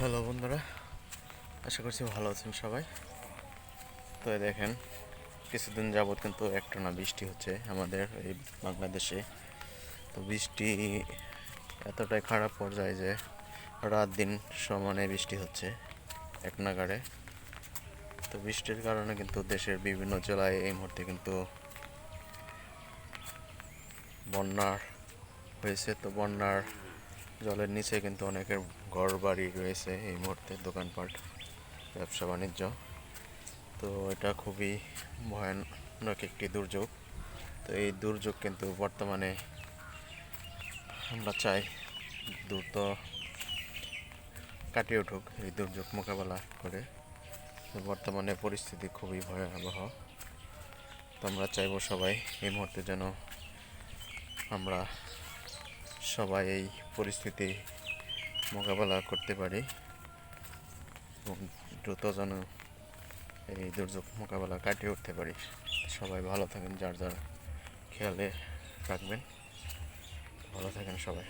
Hello বন্ধুরা, আশা করছি ভালো আছেন সবাই। তো দেখেন, কিছুদিন যাবৎ কিন্তু একটানা বৃষ্টি হচ্ছে আমাদের এই বাংলাদেশে। তো বৃষ্টি এতটাই খারাপ পর্যায়ে যে রাত দিন সমানে বৃষ্টি হচ্ছে এক নাগাড়ে। তো বৃষ্টির কারণে কিন্তু দেশের বিভিন্ন জেলায় এই মুহূর্তে কিন্তু বন্যার হয়েছে। তো বন্যার জলের নিচে কিন্তু অনেকের ঘর বাড়ি রয়েছে এই মুহূর্তে, দোকানপাট, ব্যবসা বাণিজ্য। তো এটা খুবই ভয়ানক একটি দুর্যোগ। তো এই দুর্যোগ কিন্তু বর্তমানে আমরা চাই দ্রুত কাটিয়ে উঠুক এই দুর্যোগ মোকাবেলা করে। বর্তমানে পরিস্থিতি খুবই ভয়াবহ। তো আমরা চাইব সবাই এই মুহূর্তে যেন আমরা সবাই এই পরিস্থিতি মোকাবেলা করতে পারি এবং দ্রুত যেন এই দুর্যোগ মোকাবেলা কাটিয়ে উঠতে পারি। সবাই ভালো থাকেন, যার যার খেয়ালে রাখবেন। ভালো থাকেন সবাই।